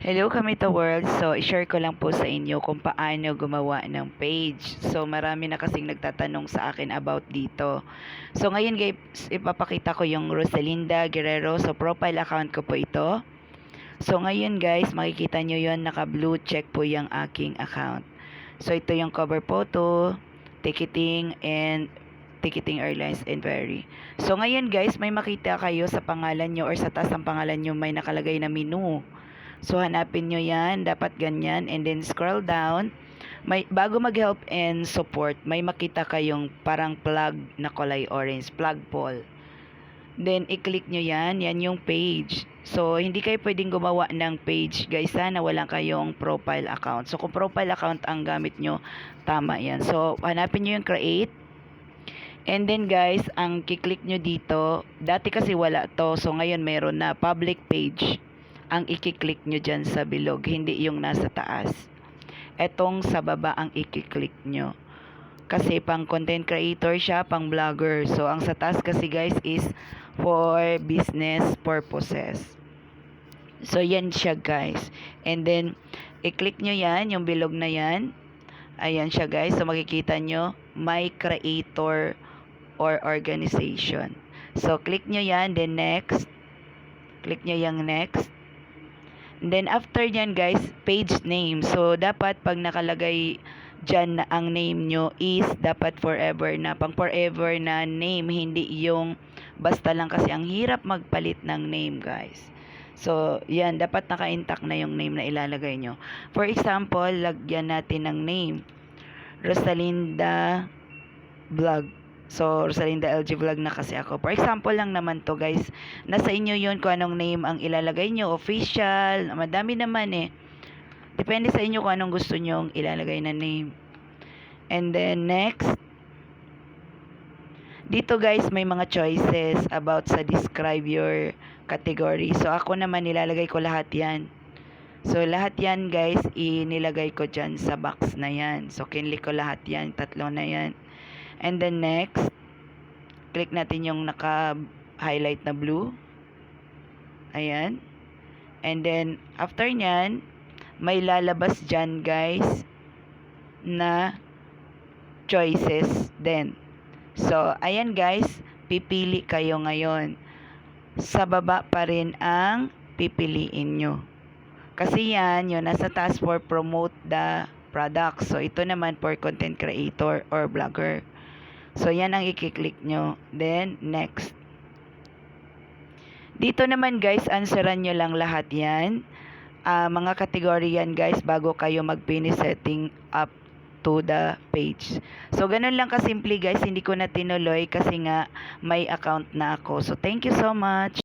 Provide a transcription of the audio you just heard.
Hello Kamito World. So, i-share ko lang po sa inyo kung paano gumawa ng page. So, marami na kasing nagtatanong sa akin about dito. So, ngayon guys, ipapakita ko yung Rosalinda Guerrero. So, profile account ko po ito. So, ngayon guys, makikita nyo yon naka-blue check po yung aking account. So, ito yung cover photo, ticketing, and ticketing airlines and ferry. So, ngayon guys, may makita kayo sa pangalan nyo or sa taas ng pangalan nyo may nakalagay na menu. So, hanapin nyo yan. Dapat ganyan. And then, scroll down. May, bago mag-help and support, may makita kayong parang plug na kulay orange. Plug poll. Then, i-click nyo yan. Yan yung page. So, hindi kayo pwedeng gumawa ng page, guys, sana wala kayong profile account. So, kung profile account ang gamit nyo, tama yan. So, hanapin nyo yung create. And then, guys, ang kiklik nyo dito, dati kasi wala to. So, ngayon meron na public page ang ikiklik nyo dyan sa bilog, hindi yung nasa taas. Etong sa baba ang ikiklik nyo. Kasi pang content creator siya, pang vlogger. So, ang sa taas kasi guys is for business purposes. So, yan siya guys. And then, i-click nyo yan, yung bilog na yan. Ayan siya guys. So, makikita nyo, my creator or organization. So, click nyo yan, then next. Click nyo yung next. Then after nyan guys, page name. So dapat pag nakalagay dyan na ang name nyo is dapat forever na. Pang forever na name, hindi yung basta lang kasi ang hirap magpalit ng name guys. So, yan, dapat naka-intact na yung name na ilalagay nyo. For example, lagyan natin ng name. Rosalinda Vlog. So, Rosalinda LG Vlog na kasi ako. For example lang naman to guys. Nasa inyo yun kung anong name ang ilalagay nyo. Official. Madami naman eh. Depende sa inyo kung anong gusto nyo ilalagay na name. And then next. Dito guys may mga choices about sa describe your category. So ako naman nilalagay ko lahat yan. So lahat yan guys inilagay ko dyan sa box na yan. So kinlik ko lahat yan. Tatlo na yan. And then next, click natin yung naka-highlight na blue. Ayan. And then, after nyan, may lalabas dyan guys na choices din. So, ayan guys, pipili kayo ngayon. Sa baba pa rin ang pipiliin nyo. Kasi yan, yun, nasa task for promote the product. So, ito naman for content creator or blogger. So, yan ang i-click nyo. Then, next. Dito naman guys, answeran nyo lang lahat yan. Uh, mga kategory yan guys bago kayo mag-finish setting up to the page. So, ganun lang kasimple guys. Hindi ko na tinuloy kasi nga may account na ako. So, thank you so much.